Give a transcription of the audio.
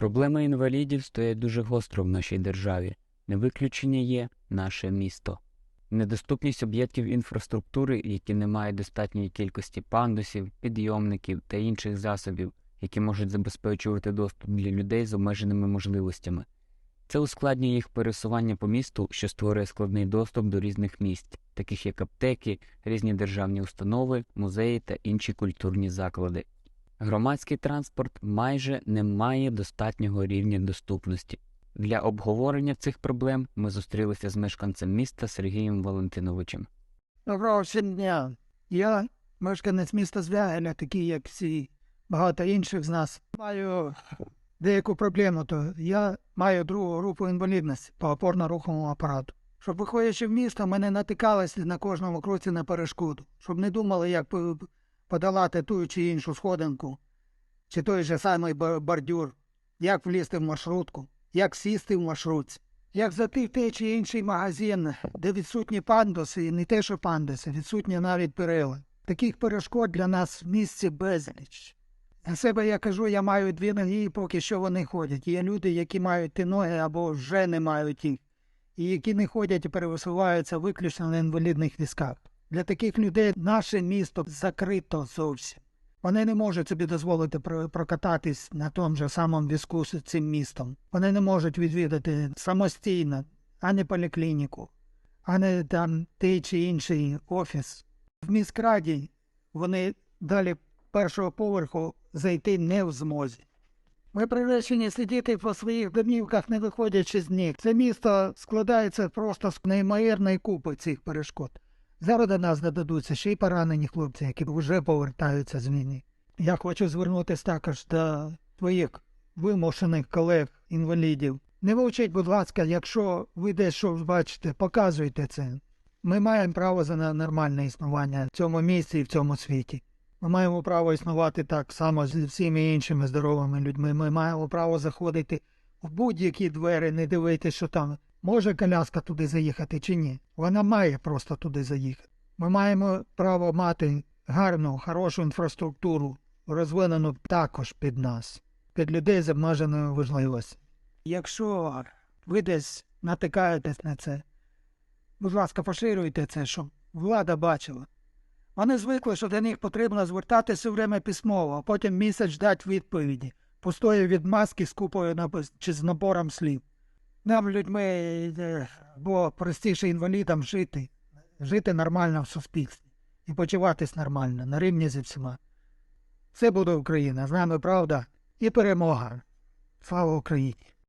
Проблема інвалідів стоять дуже гостро в нашій державі. Не виключення є наше місто. Недоступність об'єктів інфраструктури, які не мають достатньої кількості пандусів, підйомників та інших засобів, які можуть забезпечувати доступ для людей з обмеженими можливостями. Це ускладнює їх пересування по місту, що створює складний доступ до різних місць, таких як аптеки, різні державні установи, музеї та інші культурні заклади. Громадський транспорт майже не має достатнього рівня доступності. Для обговорення цих проблем ми зустрілися з мешканцем міста Сергієм Валентиновичем. Доброго дня. Я мешканець міста Звягеля, такий як всі багато інших з нас. Маю деяку проблему, то я маю другу групу інвалідності по опорно-руховому апарату. Щоб виходячи в місто, ми не натикалися на кожному кроці на перешкоду, щоб не думали, як подолати ту чи іншу сходинку, чи той же самий бордюр, як влізти в маршрутку, як сісти в маршрутці. Як зайти в той чи інший магазин, де відсутні пандуси, і не те, що пандуси, відсутні навіть перила. Таких перешкод для нас в місті безліч. На себе я кажу, я маю дві ноги, і поки що вони ходять. Є люди, які мають ті ноги або вже не мають їх, і які не ходять і пересуваються виключно на інвалідних візках. Для таких людей наше місто закрито зовсім. Вони не можуть собі дозволити про- прокататись на тому же самому візку з цим містом. Вони не можуть відвідати самостійно ані поліклініку, ані там той чи інший офіс. В міськраді вони далі першого поверху зайти не в змозі. Ми приречені сидіти по своїх домівках, не виходячи з них. Це місто складається просто з неймовірної купи цих перешкод. Зараз до нас додадуться ще й поранені хлопці, які вже повертаються з війни. Я хочу звернутися також до твоїх вимушених колег-інвалідів. Не мовчіть, будь ласка, якщо ви десь щось бачите, показуйте це. Ми маємо право за нормальне існування в цьому місці і в цьому світі. Ми маємо право існувати так само з всіми іншими здоровими людьми. Ми маємо право заходити в будь-які двері, не дивитися, що там може коляска туди заїхати чи ні. Вона має просто туди заїхати. Ми маємо право мати гарну, хорошу інфраструктуру, розвинену також під нас, під людей з обмеженою можливостю. Якщо ви десь натикаєтесь на це, будь ласка, поширюйте це, щоб влада бачила. Вони звикли, що до них потрібно звертатися время письмово, а потім місяць ждати відповіді, пустої відмазки з купою чи з набором слів. Нам людьми е, було простіше інвалідам жити, жити нормально в суспільстві і почуватись нормально, на рівні зі всіма. Це буде Україна, з нами правда і перемога. Слава Україні!